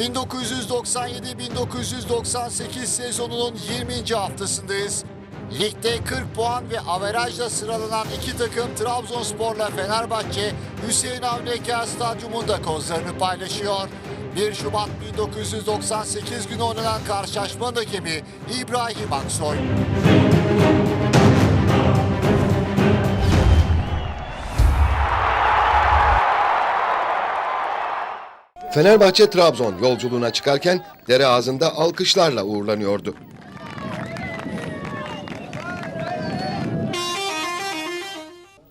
1997-1998 sezonunun 20. haftasındayız. Ligde 40 puan ve averajla sıralanan iki takım Trabzonspor'la Fenerbahçe Hüseyin Avni Eker Stadyumunda kozlarını paylaşıyor. 1 Şubat 1998 günü oynanan karşılaşmanın hakemi İbrahim Aksoy. Fenerbahçe Trabzon yolculuğuna çıkarken dere ağzında alkışlarla uğurlanıyordu.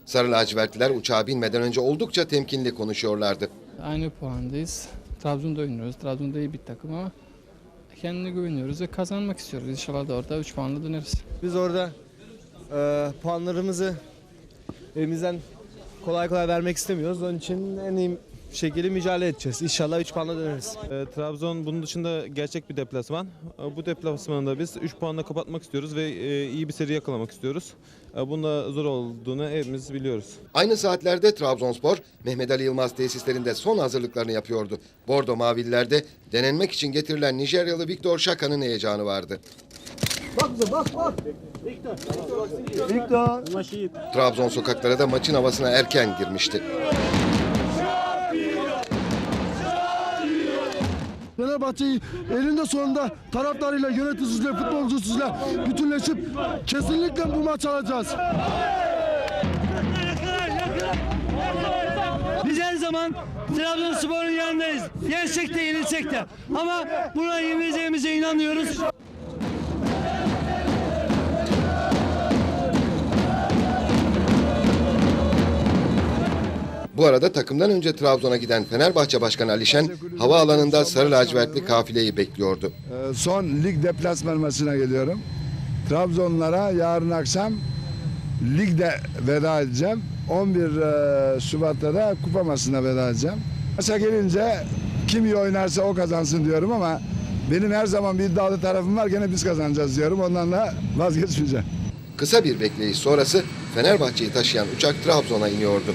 Sarı lacivertliler uçağa binmeden önce oldukça temkinli konuşuyorlardı. Aynı puandayız. Trabzon'da oynuyoruz. Trabzon'da iyi bir takım ama kendine güveniyoruz ve kazanmak istiyoruz. İnşallah da orada 3 puanla döneriz. Biz orada e, puanlarımızı elimizden kolay kolay vermek istemiyoruz. Onun için en iyi şekilde mücadele edeceğiz. İnşallah 3 puanla döneriz. E, Trabzon bunun dışında gerçek bir deplasman. E, Bu deplasmanda biz 3 puanla kapatmak istiyoruz ve e, iyi bir seri yakalamak istiyoruz. E, Bunun da zor olduğunu hepimiz biliyoruz. Aynı saatlerde Trabzonspor, Mehmet Ali Yılmaz tesislerinde son hazırlıklarını yapıyordu. Bordo Mavililer'de denenmek için getirilen Nijeryalı Victor Şaka'nın heyecanı vardı. Trabzon sokaklara da maçın havasına erken girmişti. Fenerbahçe'yi elinde sonunda taraftarıyla, yöneticisiyle, futbolcusuyla bütünleşip kesinlikle bu maçı alacağız. Biz her zaman Trabzonspor'un yanındayız. Yersek de yenilsek de. Ama buna yenileceğimize inanıyoruz. Bu arada takımdan önce Trabzon'a giden Fenerbahçe Başkanı Alişen havaalanında sarı lacivertli kafileyi bekliyordu. Ee, Son lig deplasman maçına geliyorum. Trabzonlara yarın akşam ligde veda edeceğim. 11 e, Şubat'ta da kupa maçına veda edeceğim. Maça gelince kim iyi oynarsa o kazansın diyorum ama benim her zaman bir iddialı tarafım var. Gene biz kazanacağız diyorum. Ondan da vazgeçmeyeceğim. Kısa bir bekleyiş sonrası Fenerbahçe'yi taşıyan uçak Trabzon'a iniyordu.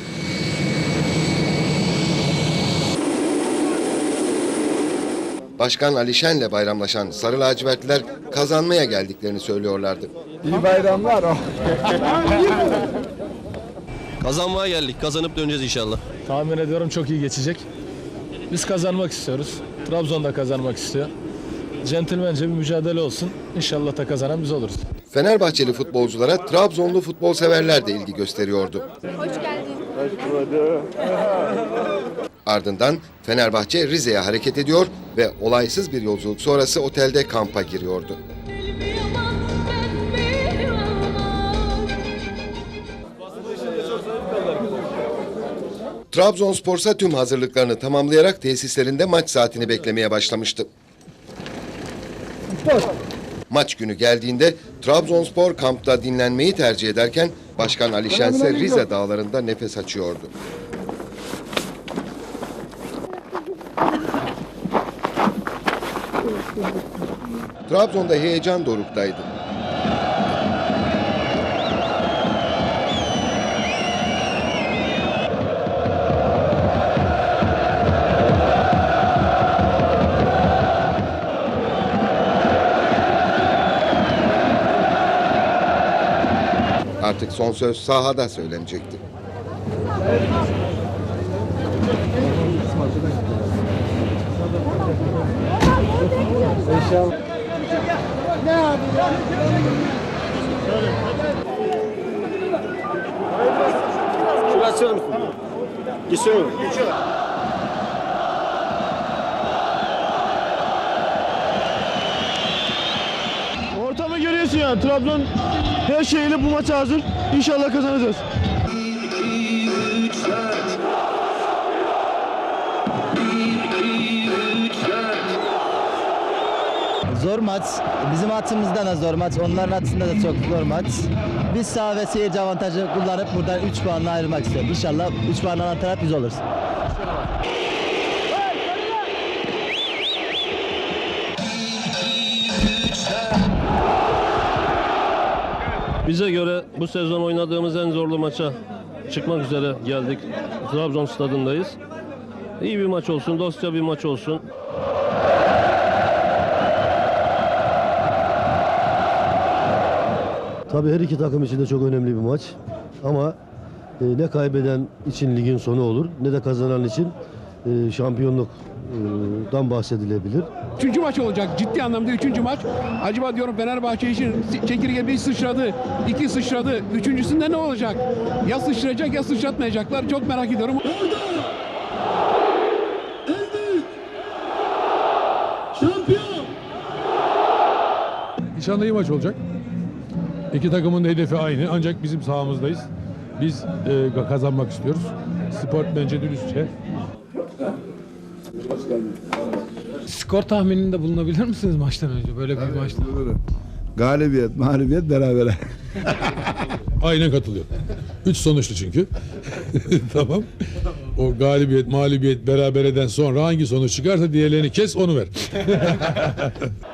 Başkan Alişen'le bayramlaşan Sarı lacivertliler kazanmaya geldiklerini söylüyorlardı. İyi bayramlar. Kazanmaya geldik. Kazanıp döneceğiz inşallah. Tahmin ediyorum çok iyi geçecek. Biz kazanmak istiyoruz. Trabzon da kazanmak istiyor. Centilmence bir mücadele olsun. İnşallah da kazanan biz oluruz. Fenerbahçeli futbolculara Trabzonlu futbol severler de ilgi gösteriyordu. Hoş geldin. Ardından Fenerbahçe Rize'ye hareket ediyor ve olaysız bir yolculuk sonrası otelde kampa giriyordu. Trabzonspor ise tüm hazırlıklarını tamamlayarak tesislerinde maç saatini beklemeye başlamıştı. Maç günü geldiğinde Trabzonspor kampta dinlenmeyi tercih ederken Başkan Ali Şen ise Rize dağlarında nefes açıyordu. Trabzon'da heyecan doruktaydı. Artık son söz sahada söylenecekti. Ortamı görüyorsun ya. Trabzon her şeyiyle bu maça hazır. İnşallah kazanacağız. Zor maç. Bizim atımızda da zor maç. Onların atında da çok zor maç. Biz sağ ve seyirci avantajı kullanıp buradan 3 puanla ayrılmak istiyoruz. İnşallah 3 puan alan taraf biz oluruz. Bize göre bu sezon oynadığımız en zorlu maça çıkmak üzere geldik. Trabzon stadındayız. İyi bir maç olsun, dostça bir maç olsun. Tabii her iki takım için de çok önemli bir maç. Ama e, ne kaybeden için ligin sonu olur ne de kazanan için e, şampiyonluktan bahsedilebilir. Üçüncü maç olacak. Ciddi anlamda üçüncü maç. Acaba diyorum Fenerbahçe için çekirge bir sıçradı, iki sıçradı. Üçüncüsünde ne olacak? Ya sıçrayacak ya sıçratmayacaklar. Çok merak ediyorum. İnşallah iyi maç olacak. İki takımın da hedefi aynı ancak bizim sahamızdayız. Biz e, kazanmak istiyoruz. Spor bence dürüstçe. Skor tahmininde bulunabilir misiniz maçtan önce? Böyle bir maçta. Galibiyet, mağlubiyet berabere. Aynen katılıyorum. Üç sonuçlu çünkü. tamam. O galibiyet, mağlubiyet berabereden sonra hangi sonuç çıkarsa diğerlerini kes onu ver.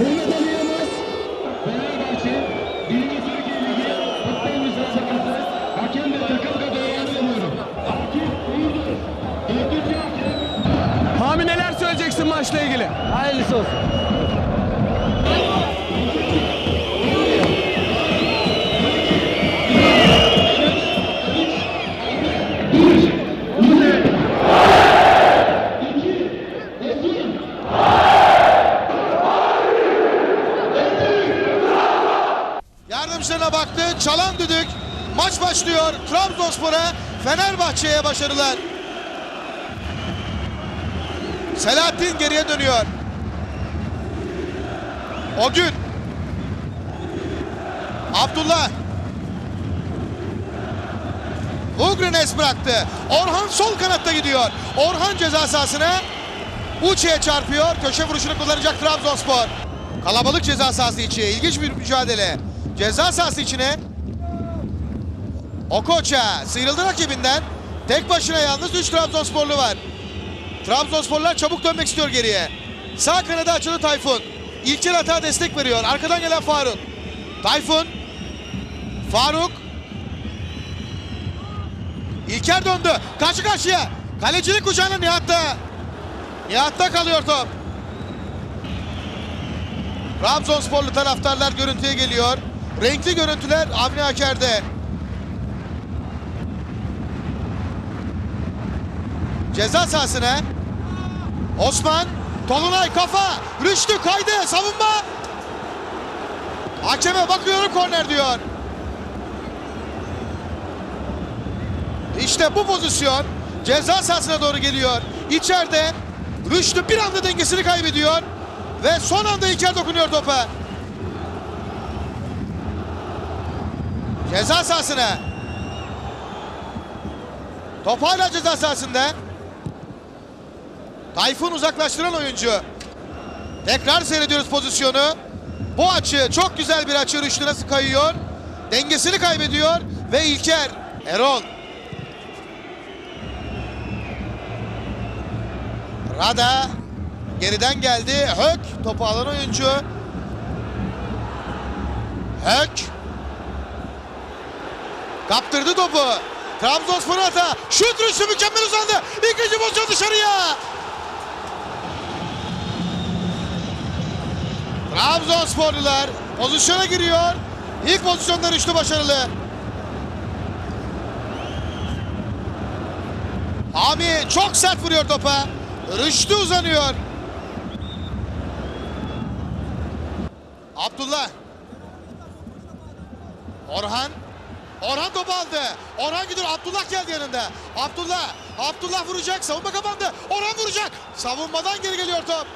Ali Yılmaz Fenerbahçe 1. Türkiye Ligi futbol müsabakası hakem ve takım kadrolarını alıyorum. Akif Uygur, dördüncü hakem Hami neler söyleyeceksin maçla ilgili? Hayırlısı olsun. Yardımcılarına baktı. Çalan düdük. Maç başlıyor. Trabzonspor'a, Fenerbahçe'ye başarılar. Selahattin geriye dönüyor. O gün. Abdullah. Ugrines bıraktı. Orhan sol kanatta gidiyor. Orhan ceza sahasına Uçe'ye çarpıyor. Köşe vuruşunu kullanacak Trabzonspor. Kalabalık ceza sahası içi. İlginç bir mücadele. Ceza sahası içine Okocha sıyrıldı rakibinden. Tek başına yalnız 3 Trabzonsporlu var. Trabzonsporlular çabuk dönmek istiyor geriye. Sağ kanada açıldı Tayfun. İlker hata destek veriyor. Arkadan gelen Faruk. Tayfun. Faruk. İlker döndü. Karşı karşıya. Kalecilik kucağına Nihat'ta. Nihat'ta kalıyor top. Trabzonsporlu taraftarlar görüntüye geliyor. Renkli görüntüler Avni Aker'de. Ceza sahasına. Osman. Tolunay kafa. Rüştü kaydı. Savunma. Hakeme bakıyorum korner diyor. İşte bu pozisyon ceza sahasına doğru geliyor. İçeride Rüştü bir anda dengesini kaybediyor. Ve son anda İlker dokunuyor topa. Ceza sahasına. Top hala ceza sahasında. Tayfun uzaklaştıran oyuncu. Tekrar seyrediyoruz pozisyonu. Bu açı çok güzel bir açı. Rüştü nasıl kayıyor. Dengesini kaybediyor. Ve İlker. Erol. Rada geriden geldi. Hök topu alan oyuncu. Hök. Kaptırdı topu. Trabzonspor hata. Şut rüştü mükemmel uzandı. İkinci pozisyon dışarıya. Trabzonsporlular pozisyona giriyor. İlk pozisyonda Rüştü başarılı. Hami çok sert vuruyor topa. Rüştü uzanıyor. Abdullah. Orhan. Orhan topu aldı. Orhan gidiyor. Abdullah geldi yanında. Abdullah. Abdullah vuracak. Savunma kapandı. Orhan vuracak. Savunmadan geri geliyor top.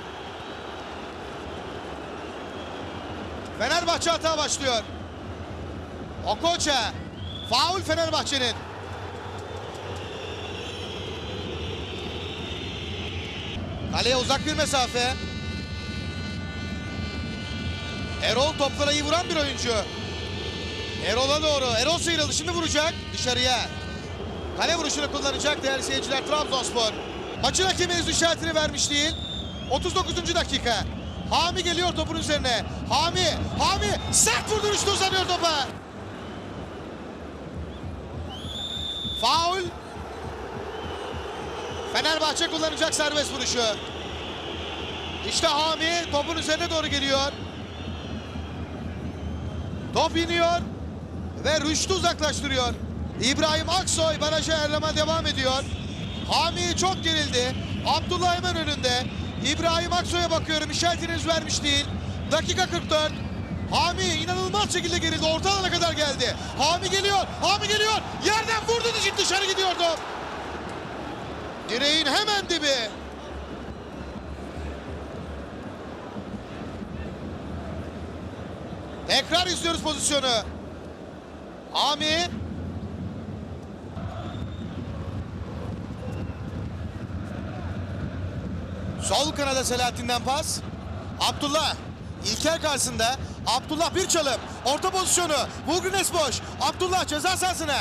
Fenerbahçe hata başlıyor. Okocha. Faul Fenerbahçe'nin. Kaleye uzak bir mesafe. Erol toplara iyi vuran bir oyuncu. Erol'a doğru. Erol sıyrıldı. Şimdi vuracak dışarıya. Kale vuruşunu kullanacak değerli seyirciler Trabzonspor. Maçın hakemi henüz işaretini vermiş değil. 39. dakika. Hami geliyor topun üzerine. Hami, Hami sert vurduruşta uzanıyor topa. Faul. Fenerbahçe kullanacak serbest vuruşu. İşte Hami topun üzerine doğru geliyor. Top iniyor ve Rüştü uzaklaştırıyor. İbrahim Aksoy baraja erleme devam ediyor. Hami çok gerildi. Abdullah hemen önünde. İbrahim Aksoy'a bakıyorum işaretiniz vermiş değil. Dakika 44. Hami inanılmaz şekilde gerildi. Orta alana kadar geldi. Hami geliyor. Hami geliyor. Yerden vurdu dışarı, dışarı gidiyor top. Direğin hemen dibi. Tekrar izliyoruz pozisyonu. Hami. Sol kanada Selahattin'den pas. Abdullah. İlker karşısında. Abdullah bir çalım. Orta pozisyonu. Bulgrines boş. Abdullah ceza sahasına.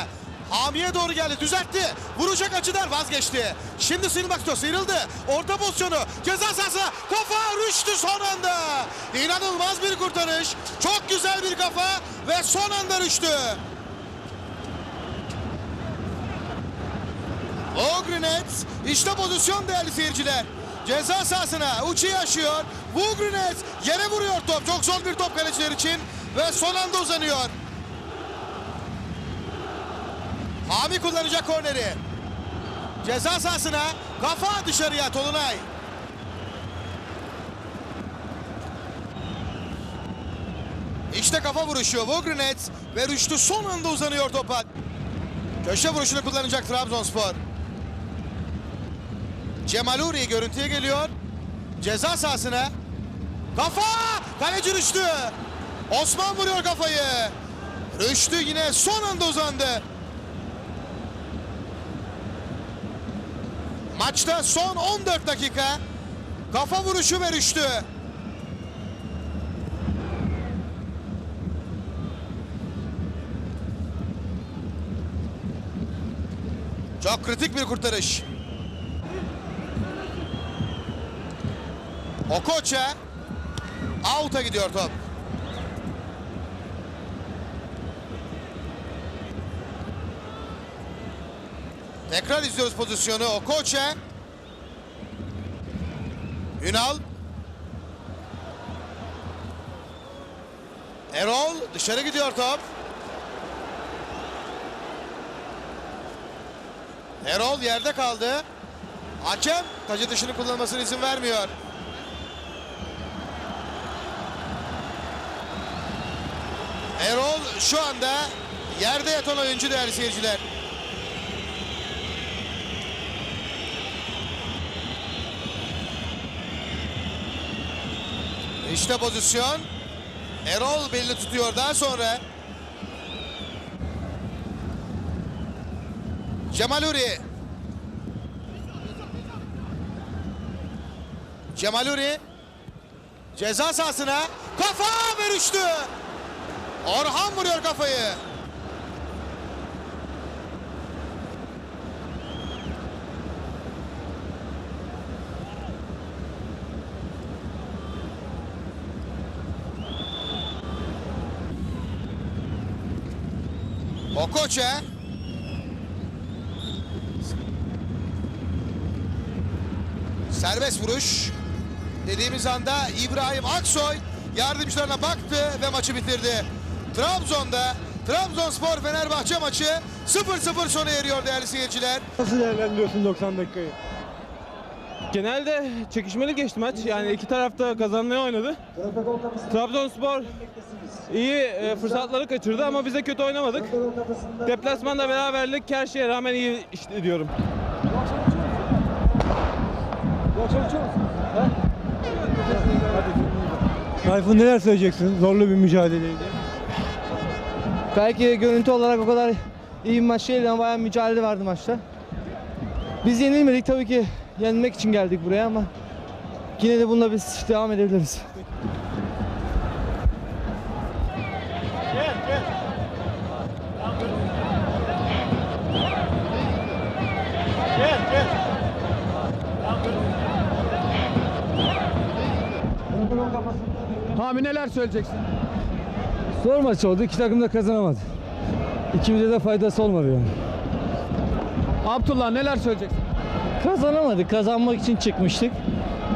Hami'ye doğru geldi. Düzeltti. Vuracak açıdan vazgeçti. Şimdi sıyrılmak istiyor. Sıyrıldı. Orta pozisyonu. Ceza sahasına. Kafa rüştü son anda. İnanılmaz bir kurtarış. Çok güzel bir kafa. Ve son anda rüştü. Ogrinets işte pozisyon değerli seyirciler. Ceza sahasına uçu yaşıyor. Vugrinets yere vuruyor top. Çok zor bir top kaleciler için. Ve son anda uzanıyor. Hami kullanacak korneri. Ceza sahasına kafa dışarıya Tolunay. İşte kafa vuruşu Vugrinets ve Rüştü son anda uzanıyor topa. Köşe vuruşunu kullanacak Trabzonspor. Cemaluri görüntüye geliyor. Ceza sahasına. Kafa! Kaleci Rüştü. Osman vuruyor kafayı. Rüştü yine son anda uzandı. Maçta son 14 dakika. Kafa vuruşu ve Rüştü. Çok kritik bir kurtarış. Okocha. Out'a gidiyor top. Tekrar izliyoruz pozisyonu. Okocha. Ünal. Erol dışarı gidiyor top. Erol yerde kaldı. Hakem tacı dışını kullanmasına izin vermiyor. Erol şu anda yerde yatan oyuncu değerli seyirciler. İşte pozisyon. Erol belli tutuyor daha sonra. Cemaluri. Cemaluri. Ceza sahasına kafa verişti. Orhan vuruyor kafayı. Okocha. Serbest vuruş. Dediğimiz anda İbrahim Aksoy yardımcılarına baktı ve maçı bitirdi. Trabzon'da Trabzonspor Fenerbahçe maçı 0-0 sona eriyor değerli seyirciler. Nasıl değerlendiriyorsun 90 dakikayı? Genelde çekişmeli geçti maç. Yani iki taraf da kazanmaya oynadı. Trabzonspor iyi e, fırsatları kaçırdı ama bize kötü oynamadık. Deplasmanda beraberlik her şeye rağmen iyi işte diyorum. Tayfun neler söyleyeceksin? Zorlu bir mücadeleydi. Belki görüntü olarak o kadar iyi bir maç değildi ama bayağı mücadele vardı maçta. Biz yenilmedik tabii ki yenmek için geldik buraya ama yine de bununla biz devam edebiliriz. Abi neler söyleyeceksin? Zor maç oldu. İki takım da kazanamadı. İkimize de faydası olmadı yani. Abdullah neler söyleyeceksin? Kazanamadık. Kazanmak için çıkmıştık.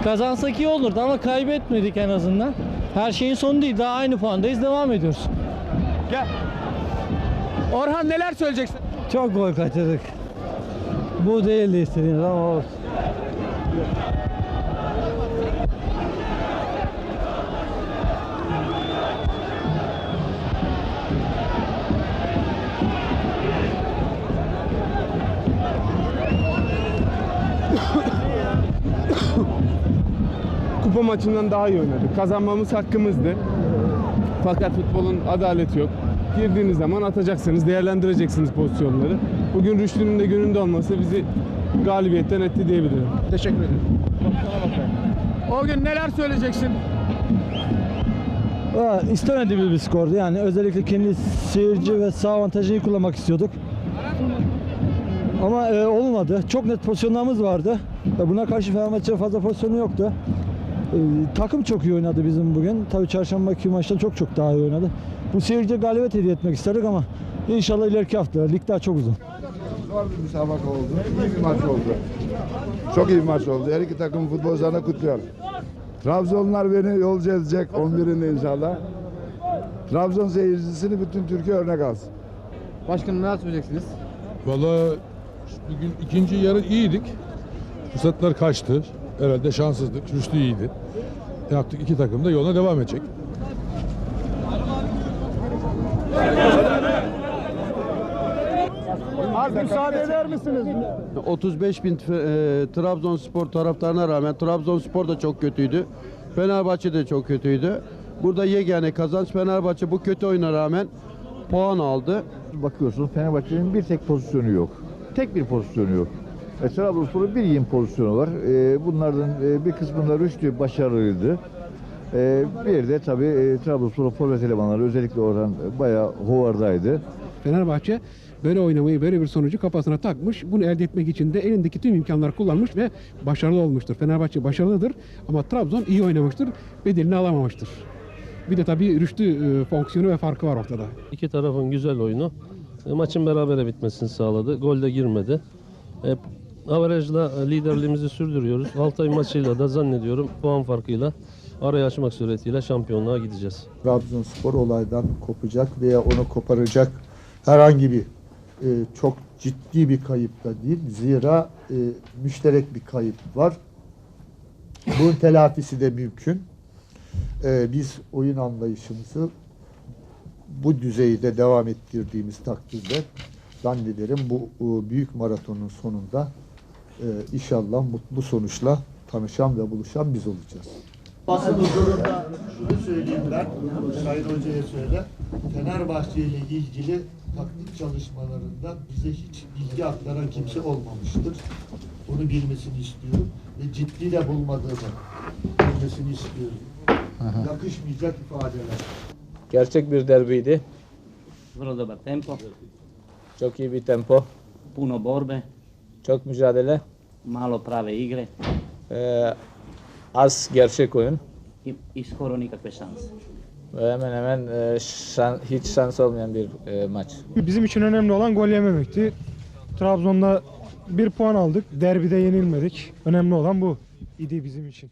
Kazansak iyi olurdu ama kaybetmedik en azından. Her şeyin sonu değil. Daha aynı puandayız. Devam ediyoruz. Gel. Orhan neler söyleyeceksin? Çok gol kaçırdık. Bu değildi istediğimiz ama olsun. Kupa maçından daha iyi oynadık. Kazanmamız hakkımızdı. Fakat futbolun adaleti yok. Girdiğiniz zaman atacaksınız, değerlendireceksiniz pozisyonları. Bugün Rüştü'nün de gününde olması bizi galibiyetten etti diyebilirim. Teşekkür ederim. O gün neler söyleyeceksin? İstemediğimiz bir skordu yani özellikle kendi seyirci ve sağ avantajını kullanmak istiyorduk. Ama e, olmadı. Çok net pozisyonlarımız vardı. E, buna karşı Fenerbahçe fazla pozisyonu yoktu. E, takım çok iyi oynadı bizim bugün. Tabii çarşambaki maçtan çok çok daha iyi oynadı. Bu seyirciye galibiyet hediye etmek isterdik ama inşallah ileriki hafta. Lig daha çok uzun. Zor bir müsabaka oldu. İyi bir maç oldu. Çok iyi bir maç oldu. Her iki takım futbolcularına kutluyorum. Trabzonlar beni yolcu edecek 11'inde inşallah. Trabzon seyircisini bütün Türkiye örnek alsın. Başkanım neler söyleyeceksiniz? Valla bugün ikinci yarı iyiydik. Fırsatlar kaçtı. Herhalde şanssızlık. Rüştü iyiydi. Ne yaptık? İki takım da yoluna devam edecek. Az müsaade eder misiniz? 35 bin e, Trabzonspor taraftarına rağmen Trabzonspor da çok kötüydü. Fenerbahçe de çok kötüydü. Burada yegane kazanç Fenerbahçe bu kötü oyuna rağmen puan aldı. Bakıyorsun Fenerbahçe'nin bir tek pozisyonu yok. Tek bir pozisyonu yok. E, Trabzonspor'un bir yığın pozisyonu var. E, bunlardan e, bir kısmında Rüştü başarılıydı. E, bir de tabii e, Trabzonspor'un forvet elemanları özellikle oradan e, bayağı hovardaydı. Fenerbahçe böyle oynamayı, böyle bir sonucu kafasına takmış. Bunu elde etmek için de elindeki tüm imkanları kullanmış ve başarılı olmuştur. Fenerbahçe başarılıdır ama Trabzon iyi oynamıştır, bedelini alamamıştır. Bir de tabii Rüştü e, fonksiyonu ve farkı var ortada. İki tarafın güzel oyunu e, maçın berabere bitmesini sağladı. Gol de girmedi. E, averajla e, liderliğimizi sürdürüyoruz. Altay maçıyla da zannediyorum puan farkıyla arayı açmak suretiyle şampiyonluğa gideceğiz. Trabzonspor olaydan kopacak veya onu koparacak herhangi bir e, çok ciddi bir kayıp da değil. Zira e, müşterek bir kayıp var. Bunun telafisi de mümkün. E, biz oyun anlayışımızı bu düzeyde devam ettirdiğimiz takdirde zannederim bu e, büyük maratonun sonunda e, inşallah mutlu sonuçla tanışan ve buluşan biz olacağız. Basın huzurunda şunu söyleyeyim ben, Sayın Hoca'ya söyle. Fenerbahçe ile ilgili taktik çalışmalarında bize hiç bilgi aktaran kimse olmamıştır. Bunu bilmesini istiyorum ve ciddi de bulmadığımı bilmesini istiyorum. Yakışmayacak ifadeler. Gerçek bir derbiydi. Vrlo dobar tempo, Çok iyi bir tempo, puno borbe, çok mücadele, malo prave igre ee, az gerçek oyun i, i skoro nikakve šanse. ve hemen hemen e, şan- hiç şans olmayan bir e, maç. Bizim için önemli olan gol yememekti. Trabzon'da bir puan aldık. Derbide yenilmedik. Önemli olan bu idi bizim için.